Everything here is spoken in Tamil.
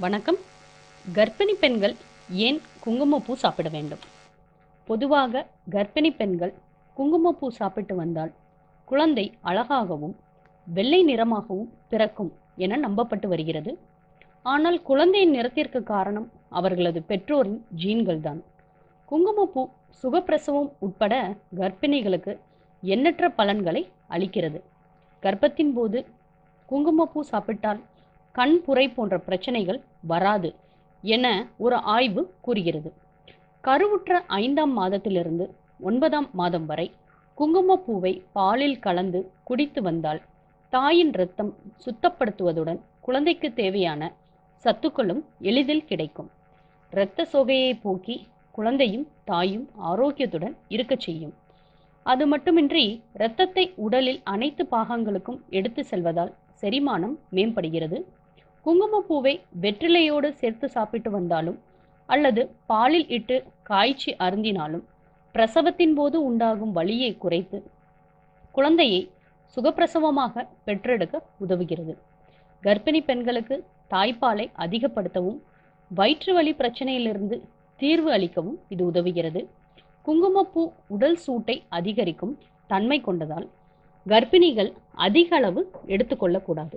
வணக்கம். கர்ப்பிணி பெண்கள் ஏன் குங்குமப்பூ சாப்பிட வேண்டும்? பொதுவாக கர்ப்பிணி பெண்கள் குங்குமப்பூ சாப்பிட்டு வந்தால் குழந்தை அழகாகவும் வெள்ளை நிறமாகவும் பிறக்கும் என நம்பப்பட்டு வருகிறது. ஆனால் குழந்தையின் நிறத்திற்கு காரணம் அவர்களது பெற்றோரின் ஜீன்கள் தான் குங்குமப்பூ சுகப்பிரசவம் உட்பட கர்ப்பிணிகளுக்கு எண்ணற்ற பலன்களை அளிக்கிறது. கர்ப்பத்தின் போது குங்குமப்பூ சாப்பிட்டால் கண் புரை போன்ற பிரச்சனைகள் வராது என ஒரு ஆய்வு கூறுகிறது. கருவுற்ற ஐந்தாம் மாதத்திலிருந்து ஒன்பதாம் மாதம் வரை குங்குமப்பூவை பாலில் கலந்து குடித்து வந்தால் தாயின் இரத்தம் சுத்தப்படுத்துவதுடன் குழந்தைக்கு தேவையான சத்துக்களும் எளிதில் கிடைக்கும். இரத்த சோகையை போக்கி குழந்தையும் தாயும் ஆரோக்கியத்துடன் இருக்கச் செய்யும். அது மட்டுமின்றி இரத்தத்தை உடலில் அனைத்து பாகங்களுக்கும் எடுத்து செல்வதால் செரிமானம் மேம்படுகிறது. குங்குமப்பூவை வெற்றிலையோடு சேர்த்து சாப்பிட்டு வந்தாலும் அல்லது பாலில் இட்டு காய்ச்சி அருந்தினாலும் பிரசவத்தின் போது உண்டாகும் வலியை குறைத்து குழந்தையை சுகப்பிரசவமாக பெற்றெடுக்க உதவுகிறது. கர்ப்பிணி பெண்களுக்கு தாய்ப்பாலை அதிகப்படுத்தவும் வயிற்று வலி பிரச்சனையிலிருந்து தீர்வு அளிக்கவும் இது உதவுகிறது. குங்குமப்பூ உடல் சூட்டை அதிகரிக்கும் தன்மை கொண்டதால் கர்ப்பிணிகள் அதிக அளவு எடுத்துக்கொள்ளக்கூடாது.